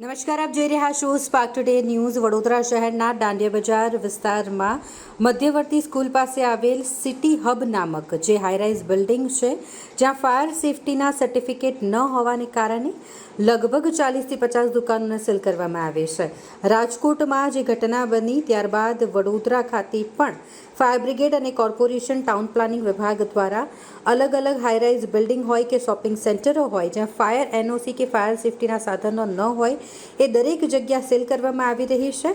નમસ્કાર, આપ જોઈ રહ્યા છો સ્પાર્ક ટુડે ન્યૂઝ વડોદરા શહેરના દાંડિયા બજાર વિસ્તારમાં મધ્યવર્તી સ્કૂલ પાસે આવેલ સિટી હબ નામક જે હાઈરાઇઝ બિલ્ડિંગ છે, જ્યાં ફાયર સેફટીના સર્ટિફિકેટ ન હોવાને કારણે લગભગ ચાલીસથી પચાસ દુકાનોને સીલ કરવામાં આવે છે. રાજકોટમાં જે ઘટના બની, ત્યારબાદ વડોદરા ખાતે પણ ફાયર બ્રિગેડ અને કોર્પોરેશન ટાઉન પ્લાનિંગ વિભાગ દ્વારા અલગ અલગ હાઈરાઇઝ બિલ્ડિંગ હોય કે શોપિંગ સેન્ટરો હોય, જ્યાં ફાયર એનઓસી કે ફાયર સેફટીના સાધનો ન હોય એ દરેક જગ્યા સેલ કરવામાં આવી રહી છે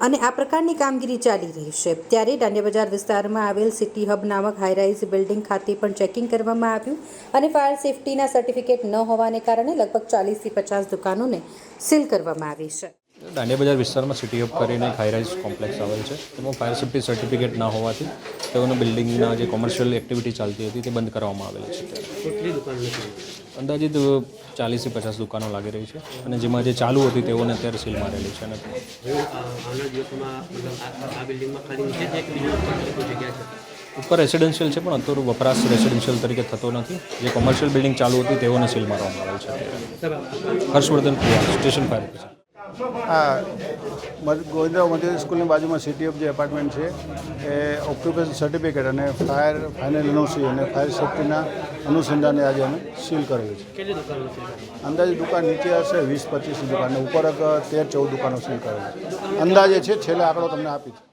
અને આ પ્રકારની કામગીરી ચાલી રહી છે. ત્યારે દાંડિયા બજાર વિસ્તારમાં આવેલ સિટી હબ નામક હાઈરાઇઝ બિલ્ડિંગ ખાતે પણ ચેકિંગ કરવામાં આવ્યું અને ફાયર સેફટીના સર્ટિફિકેટ ન હોવાને કારણે લગભગ ચાલીસથી પચાસ દુકાનોને સીલ કરવામાં આવી છે. દાંડિયા બજાર વિસ્તારમાં સિટી અપ કરીને એક હાઈરાઇઝ કોમ્પ્લેક્સ આવેલ છે. તેમાં ફાયર સેફ્ટી સર્ટિફિકેટ ના હોવાથી તેઓને બિલ્ડિંગના જે કોમર્શિયલ એક્ટિવિટી ચાલતી હતી તે બંધ કરવામાં આવેલી છે. કેટલી દુકાન અંદાજિત ચાલીસથી પચાસ દુકાનો લાગી રહી છે અને જેમાં જે ચાલુ હતી તેઓને અત્યારે સીલ મારેલી છે અને ઉપર રેસિડેન્શિયલ છે પણ અત્યારે વપરાશ રેસિડેન્શિયલ તરીકે થતો નથી. જે કોમર્શિયલ બિલ્ડિંગ ચાલુ હતી તેઓને સીલ મારવામાં આવેલ છે હર્ષવર્ધન કુવા સ્ટેશન ફાયર હા. ગોવિંદરાવ મધ્ય સ્કૂલની બાજુમાં સિટી ઓફ જે એપાર્ટમેન્ટ છે. એ ઓક્યુપેશન સર્ટિફિકેટ અને ફાયર ફાઇનલ એનઓસી અને ફાયર સેફ્ટીના અનુસંધાને આજે અમે સીલ કરેલું છે. અંદાજે દુકાન નીચે હશે વીસ પચીસ દુકાન ઉપર એક તેર ચૌદ દુકાનો સીલ કરેલી છે. અંદાજે છે છેલ્લે આંકડો તમને આપી છે